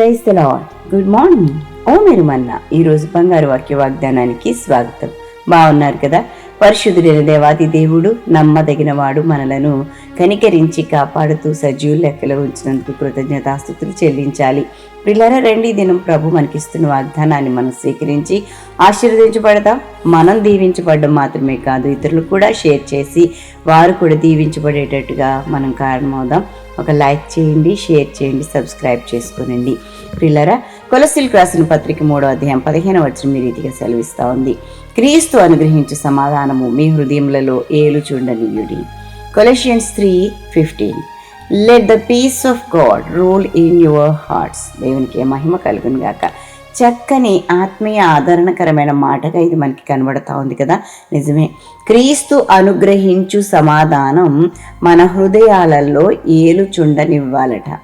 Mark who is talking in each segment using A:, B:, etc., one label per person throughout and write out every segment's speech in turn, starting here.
A: praise the Lord good morning. ఓ మీరు మన్న ఈరోజు బంగారు వాక్య వాగ్దానానికి స్వాగతం. బాగున్నారు కదా? పరిశుద్ధుడైన దేవాది దేవుడు నమ్మదగిన వాడు మనలను కనికరించి కాపాడుతూ సజీవు లెక్కలో ఉంచినందుకు కృతజ్ఞతాస్థుతులు చెల్లించాలి. పిల్లల రెండి దినం ప్రభు మనకిస్తున్న వాగ్దానాన్ని మనం స్వీకరించి ఆశీర్వదించబడదాం మనం దీవించబడడం మాత్రమే కాదు ఇతరులు కూడా షేర్ చేసి వారు కూడా దీవించబడేటట్టుగా మనం కారణమవుదాం. ఒక లైక్ చేయండి షేర్ చేయండి సబ్స్క్రైబ్ చేసుకోనండి. పిల్లరా కొలసిల్ రాసిన పత్రిక మూడో అధ్యాయం పదిహేను వచ్చిన మీ రీతిగా సెలవిస్తూ ఉంది. క్రీస్తు అనుగ్రహించు సమాధానము మీ హృదయములలో ఏలు చూడనియుడి. Colossians three fifteen. Let the peace of God rule in your hearts దేవునికి మహిమ కలుగును గాక. చక్కని ఆత్మీయ ఆదరణకరమైన మాటగా ఇది మనకి కనబడతా ఉంది కదా? నిజమే. క్రీస్తు అనుగ్రహించు సమాధానం మన హృదయాలలో ఏలుచుండనివ్వాలట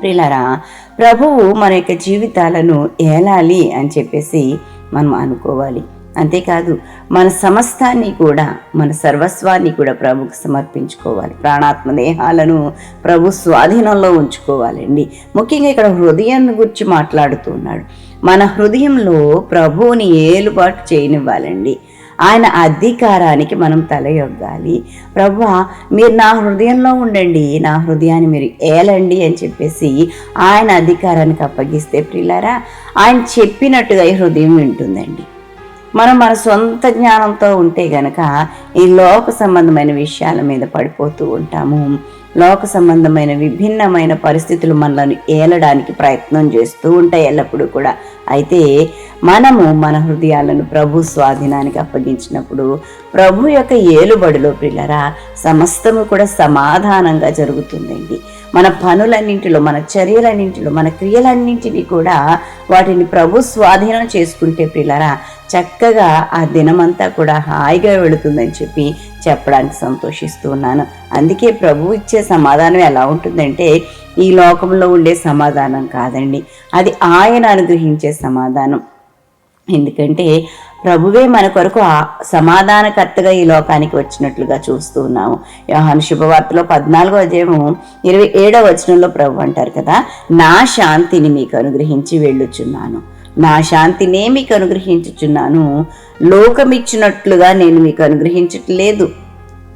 A: ప్రిలరా ప్రభువు మన యొక్క జీవితాలను ఏలాలి అని చెప్పేసి మనం అనుకోవాలి. అంతేకాదు మన సమస్తాన్ని కూడా మన సర్వస్వాన్ని కూడా ప్రభుకు సమర్పించుకోవాలి. ప్రాణాత్మ దేహాలను ప్రభు స్వాధీనంలో ఉంచుకోవాలండి. ముఖ్యంగా ఇక్కడ హృదయాన్ని గురించి మాట్లాడుతున్నాడు మన హృదయంలో ప్రభువుని ఏలుబాటు చేయనివ్వాలండి. ఆయన అధికారానికి మనం తల యొగ్గాలి ప్రభా మీరు నా హృదయంలో ఉండండి నా హృదయాన్ని మీరు ఏలండి అని చెప్పేసి ఆయన అధికారానికి అప్పగిస్తే ప్రిలారా ఆయన చెప్పినట్టుగా ఈ హృదయం వింటుందండి. మనం మన సొంత జ్ఞానంతో ఉంటే గనక ఈ లోక సంబంధమైన విషయాల మీద పడిపోతూ ఉంటాము. లోక సంబంధమైన విభిన్నమైన పరిస్థితులు మనలను ఏలడానికి ప్రయత్నం చేస్తూ ఉంటాయి ఎల్లప్పుడూ కూడా. అయితే మనము మన హృదయాలను ప్రభు స్వాధీనానికి అప్పగించినప్పుడు ప్రభు యొక్క ఏలుబడిలో పిల్లరా సమస్తము కూడా సమాధానంగా జరుగుతుందండి. మన పనులన్నింటిలో మన చర్యలన్నింటిలో మన క్రియలన్నింటినీ కూడా వాటిని ప్రభు స్వాధీనం చేసుకుంటే పిల్లరా చక్కగా ఆ దినమంతా కూడా హాయిగా వెళుతుందని చెప్పి చెప్పడానికి సంతోషిస్తూ ఉన్నాను. అందుకే ప్రభు ఇచ్చే సమాధానం ఎలా ఉంటుందంటే ఈ లోకంలో ఉండే సమాధానం కాదండి. అది ఆయన అనుగ్రహించే సమాధానం. ఎందుకంటే ప్రభువే మన కొరకు సమాధానకర్తగా ఈ లోకానికి వచ్చినట్లుగా చూస్తూ ఉన్నాము. యోహాను శుభవార్తలో పద్నాలుగో అధ్యాయము ఇరవై ఏడవ వచనంలో ప్రభు అంటారు కదా నా శాంతిని మీకు అనుగ్రహించి వెళ్ళుచున్నాను. నా శాంతినే మీకు అనుగ్రహించుచున్నాను. లోకమిచ్చినట్లుగా నేను మీకు అనుగ్రహించట్లేదు.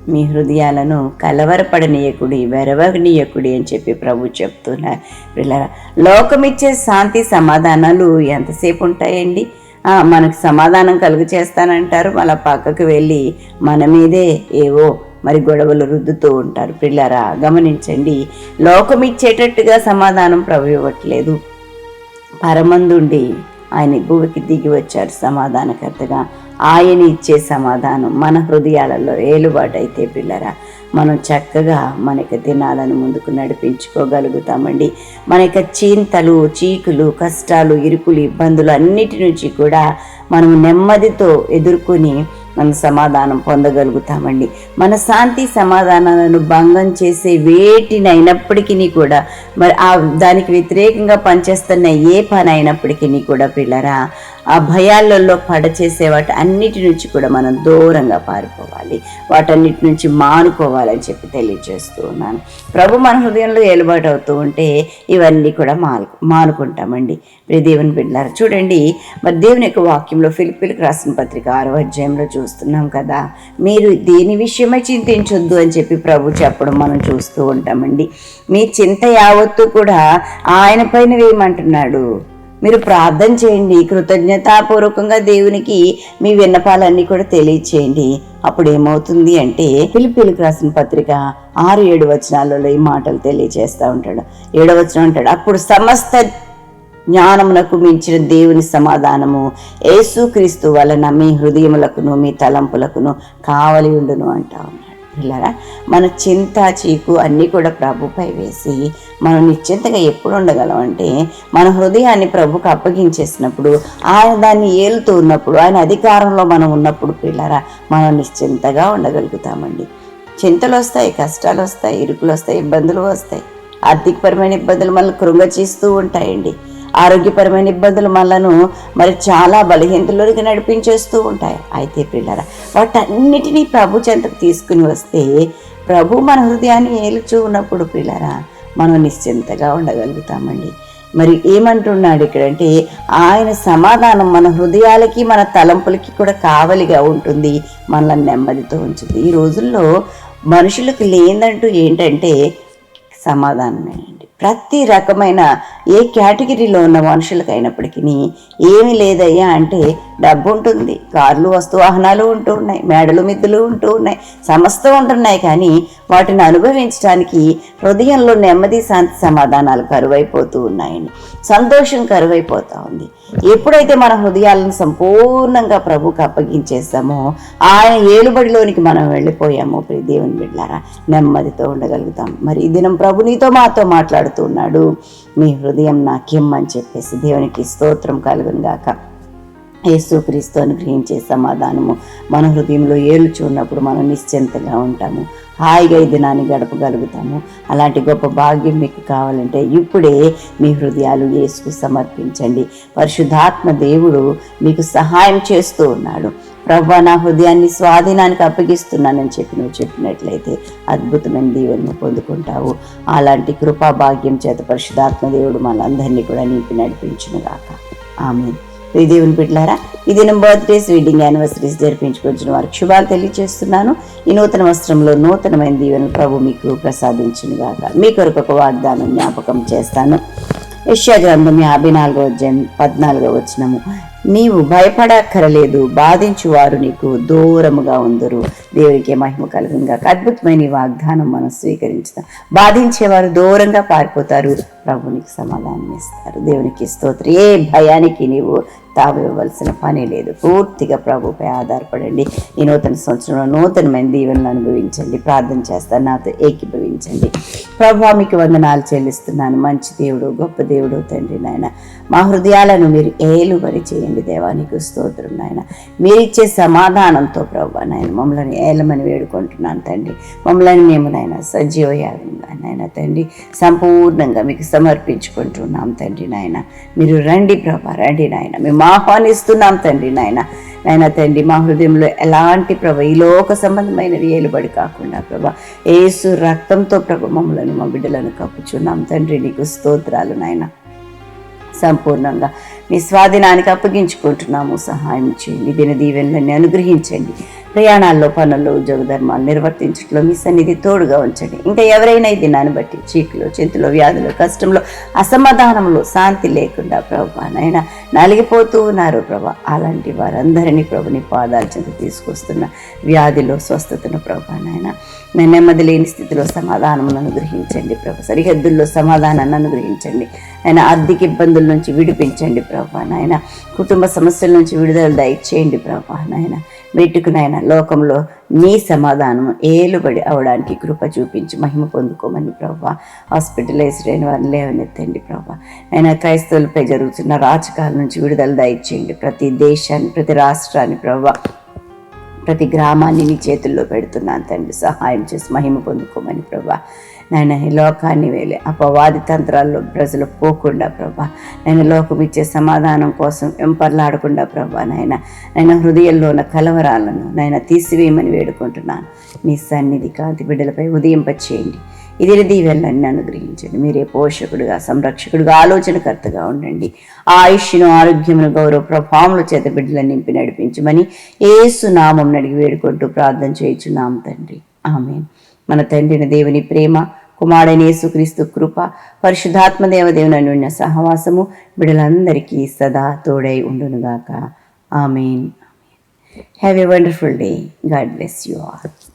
A: మీ హృదయాలను కలవరపడనీయకుడి వెరవనీయకుడి అని చెప్పి ప్రభు చెప్తున్నారు. పిల్లరా లోకమిచ్చే శాంతి సమాధానాలు ఎంతసేపు ఉంటాయండి? మనకు సమాధానం కలుగు చేస్తానంటారు. మళ్ళీ పక్కకు వెళ్ళి మన మీదే ఏవో మరి గొడవలు రుద్దుతూ ఉంటారు. పిల్లరా గమనించండి. లోకమిచ్చేటట్టుగా సమాధానం ప్రభు ఇవ్వట్లేదు. పరమందుండి. ఆయన భూమికి దిగి వచ్చారు సమాధానకర్తగా. ఆయన ఇచ్చే సమాధానం. మన హృదయాలలో ఏలుబాటు అయితే పిల్లరా. మనం చక్కగా మన యొక్క దినాలను ముందుకు నడిపించుకోగలుగుతామండి. మన యొక్క చింతలు చీకులు కష్టాలు ఇరుకులు ఇబ్బందులు అన్నిటి నుంచి కూడా మనం నెమ్మదితో ఎదుర్కొని మనం సమాధానం పొందగలుగుతామండి. మన శాంతి సమాధానాలను భంగం చేసే వేటినైనప్పటికీ కూడా మరి ఆ దానికి వ్యతిరేకంగా పనిచేస్తున్న ఏ పని అయినప్పటికీ కూడా పిల్లరా ఆ భయాలలో పడచేసే వాటి అన్నిటి నుంచి కూడా మనం దూరంగా పారిపోవాలి. వాటన్నిటి నుంచి మానుకోవాలని చెప్పి తెలియజేస్తూ ఉన్నాను. ప్రభు మన హృదయంలో ఏలుబాటు అవుతూ ఉంటే ఇవన్నీ కూడా మాను మానుకుంటామండి. ప్రియ దేవుని బిడ్డారు చూడండి మరి దేవుని యొక్క వాక్యంలో ఫిలిపిలకు రాసిన పత్రిక ఆరో అధ్యాయంలో చూస్తున్నాం కదా మీరు దేని విషయమై చింతించొద్దు అని చెప్పి ప్రభు చెప్పడం మనం చూస్తూ ఉంటామండి. మీ చింత యావత్తు కూడా ఆయన పైన వేయమంటున్నాడు. మీరు ప్రార్థన చేయండి. కృతజ్ఞతాపూర్వకంగా దేవునికి మీ విన్నపాలన్నీ కూడా తెలియచేయండి. అప్పుడు ఏమవుతుంది అంటే పిలిపిలికి రాసిన పత్రిక ఆరు ఏడు వచనాలలో ఈ మాటలు తెలియజేస్తూ ఉంటాడు. ఏడవచనం అంటాడు అప్పుడు సమస్త జ్ఞానమునకు మించిన దేవుని సమాధానము యేసుక్రీస్తు వలన మీ హృదయములకును మీ తలంపులకును కావలి ఉండును అంటా ఉన్నాడు. పిల్లరా మన చింత చీకు అన్నీ కూడా ప్రభుపై వేసి మనం నిశ్చింతగా ఎప్పుడు ఉండగలం అంటే మన హృదయాన్ని ప్రభుకు అప్పగించేసినప్పుడు ఆయన దాన్ని ఏలుతూ ఉన్నప్పుడు ఆయన అధికారంలో మనం ఉన్నప్పుడు పిల్లరా మనం నిశ్చింతగా ఉండగలుగుతామండి. చింతలు వస్తాయి కష్టాలు వస్తాయి ఇరుకులు వస్తాయి ఇబ్బందులు వస్తాయి. ఆర్థికపరమైన ఇబ్బందులు మనల్ని కృంగచీస్తూ ఉంటాయండి. ఆరోగ్యపరమైన ఇబ్బందులు మనలను మరి చాలా బలహీనతలోకి నడిపించేస్తూ ఉంటాయి. అయితే పిల్లరా వాటన్నిటినీ ప్రభు చెంతకు తీసుకుని వస్తే ప్రభు మన హృదయాన్ని ఏలుచూ ఉన్నప్పుడు పిల్లరా మనం నిశ్చింతగా ఉండగలుగుతామండి. మరి ఏమంటున్నాడు ఇక్కడంటే ఆయన సమాధానం మన హృదయాలకి మన తలంపులకి కూడా కావలిగా ఉంటుంది మనల్ని నెమ్మదితో ఉంచుతుంది. ఈ రోజుల్లో మనుషులకు లేదంటూ ఏంటంటే సమాధానమే ప్రతి రకమైన ఏ కేటగిరీలో ఉన్న మనుషులకు అయినప్పటికీ ఏమి లేదయ్యా అంటే డబ్బు ఉంటుంది కార్లు వస్తు వాహనాలు ఉంటూ ఉన్నాయి. మేడలు మిద్దులు ఉంటూ ఉన్నాయి. సమస్తం ఉంటున్నాయి కానీ వాటిని అనుభవించడానికి హృదయంలో నెమ్మది శాంతి సమాధానాలు కరువైపోతూ ఉన్నాయండి సంతోషం కరువైపోతూ ఉంది. ఎప్పుడైతే మన హృదయాలను సంపూర్ణంగా ప్రభుకు అప్పగించేస్తామో ఆయన ఏలుబడిలోనికి మనం వెళ్ళిపోయామో ప్రి దేవుని బిడ్డారా నెమ్మదితో ఉండగలుగుతాం. మరి ఈ దినం ప్రభు నీతో మాతో మాట్లాడుతూ ఉన్నాడు. మీ హృదయం నాకిమ్మని చెప్పేసి దేవునికి స్తోత్రం కలుగును గాక. యేసుక్రీస్తు అనుగ్రహించే సమాధానము. మన హృదయంలో ఏలుచున్నప్పుడు మనం నిశ్చింతగా ఉంటాము. హాయిగా ఈ దినాన్ని గడపగలుగుతాము. అలాంటి గొప్ప భాగ్యం మీకు కావాలంటే ఇప్పుడే మీ హృదయాలు యేసుకు సమర్పించండి. పరిశుద్ధాత్మ దేవుడు మీకు సహాయం చేస్తూ ఉన్నాడు. ప్రభు నా హృదయాన్ని స్వాధీనానికి అప్పగిస్తున్నానని చెప్పి నువ్వు చెప్పినట్లయితే అద్భుతమైన దీవెనను పొందుకుంటావు. అలాంటి కృపా భాగ్యం చేత పరిశుద్ధాత్మ దేవుడు మనందరినీ కూడా నింపి నడిపించునుగాక. ఆమె దేవుని బిడ్డలారా ఈ దినం బర్త్డేస్ వెడ్డింగ్ యానివర్సరీస్ జరిపించుకొచ్చిన వారికి శుభాలు తెలియజేస్తున్నాను. ఈ నూతన వస్త్రంలో నూతనమైన దీవెన ప్రభు మీకు ప్రసాదించిన గాక. మీ కొరకు ఒక వాగ్దానం జ్ఞాపకం చేస్తాను. యశ్యా గ్రంథం యాభై నాలుగో అధ్యాయం పద్నాలుగో వచ్చినము నీవు భయపడక్కరలేదు బాధించువారు నీకు దూరముగా ఉందరు. దేవునికి మహిమ కలుగుగా అద్భుతమైన వాగ్దానం మనం స్వీకరించుతాం. బాధించేవారు దూరంగా పారిపోతారు. ప్రభునికి సమాధానం ఇస్తారు. దేవునికి స్తోత్రం. ఏ భయానికి నీవు తావివ్వవలసిన పని లేదు. పూర్తిగా ప్రభుపై ఆధారపడండి. ఈ నూతన సంవత్సరంలో నూతనమైన దీవెనలు అనుభవించండి. ప్రార్థన చేస్తాను నాతో ఏకీభవించండి. ప్రభు మీకు వందనాలు చెల్లిస్తున్నాను. మంచి దేవుడు గొప్ప దేవుడు తండ్రి నాయన. మా హృదయాలను మీరు ఏలుబరి చేయండి దేవానికి స్తోత్రం నాయన. మీరిచ్చే సమాధానంతో ప్రభు నాయన మమ్మల్ని ఏలమని వేడుకుంటున్నాను తండ్రి. మమ్మల్ని మేము నాయన సజీవయాగంగా నాయన తండ్రి. సంపూర్ణంగా మీకు సమర్పించుకుంటున్నాం తండ్రి నాయన. మీరు రండి ప్రభా రండి నాయన. మేము ఆహ్వానిస్తున్నాం తండ్రి నాయన. నాయన తండ్రి మా హృదయంలో ఎలాంటి ప్రభ ఈ లోక సంబంధమైనవి ఏలుబడి కాకుండా ప్రభా ఏసు రక్తంతో ప్రభ మమ్మలను మా బిడ్డలను కప్పుచున్నాం తండ్రి. నీకు స్తోత్రాలు నాయన. సంపూర్ణంగా మీ స్వాధీనానికి అప్పగించుకుంటున్నాము. సహాయం చేయండి దిన దీవెనలన్నీ అనుగ్రహించండి. ప్రయాణాల్లో పనుల్లో ఉద్యోగ ధర్మాలు నిర్వర్తించట్లో మీ సన్నిధి తోడుగా ఉంచండి. ఇంకా ఎవరైనా ఈ దినాన్ని బట్టి చీకులు చింతలు వ్యాధులు కష్టంలో అసమాధానంలో శాంతి లేకుండా ప్రభా నాయన నలిగిపోతూ ఉన్నారు ప్రభా. అలాంటి వారందరినీ ప్రభుని పాదాల చెంత తీసుకొస్తున్న వ్యాధిలో స్వస్థతను ప్రభా నాయన నేను నెమ్మది లేని స్థితిలో సమాధానమును అనుగ్రహించండి ప్రభు. సరిహద్దుల్లో సమాధానాన్ని అనుగ్రహించండి ఆయన ఆర్థిక ఇబ్బందుల నుంచి విడిపించండి ప్రభా. నాయన కుటుంబ సమస్యల నుంచి విడుదల దయచేయండి ప్రభా. నాయన మెట్టుకు నాయన లోకంలో నీ సమాధానం ఏలుబడి అవడానికి కృప చూపించి మహిమ పొందుకోమని ప్రభా. హాస్పిటలైజ్డ్ అయిన వారిని లేవనెత్తండి ప్రభా. ఆయన క్రైస్తవులపై జరుగుతున్న రాజకాల నుంచి విడుదల దయచేయండి. ప్రతి దేశాన్ని ప్రతి రాష్ట్రాన్ని ప్రభా. ప్రతి గ్రామాన్ని నీ చేతుల్లో పెడుతున్నాను తండ్రి. సహాయం చేసి మహిమ పొందుకోమని ప్రభా. నాయన ఈ లోకాన్ని వేలే. అపవాది తంత్రాల్లో ప్రజలు పోకుండా ప్రభా. నేను లోకం ఇచ్చే సమాధానం కోసం వెంపర్లాడకుండా ప్రభా నాయన. నేను హృదయంలో ఉన్న కలవరాలను నాయన తీసివేయమని వేడుకుంటున్నాను. మీ సన్నిధి కాంతి బిడ్డలపై ఉదయింపచేయండి. ఇది దీవెనలన్నీ అనుగ్రహించండి. మీరే పోషకుడుగా సంరక్షకుడుగా ఆలోచనకర్తగా ఉండండి. ఆయుష్ను ఆరోగ్యమును గౌరవ ప్రభావములు చేత బిడ్డలను నింపి నడిపించమని ఏసు నామం నడిగి వేడుకుంటూ ప్రార్థన చేయుచున్నాం తండ్రి. ఆమె మన తండ్రిని దేవుని ప్రేమ కుమారుడైన యేసుక్రీస్తు కృప పరిశుద్ధాత్మ దేవదేవుని అనున్న సహవాసము బిడ్డలందరికీ సదా తోడై ఉండునుగాక. Amen. Have a wonderful day God bless you all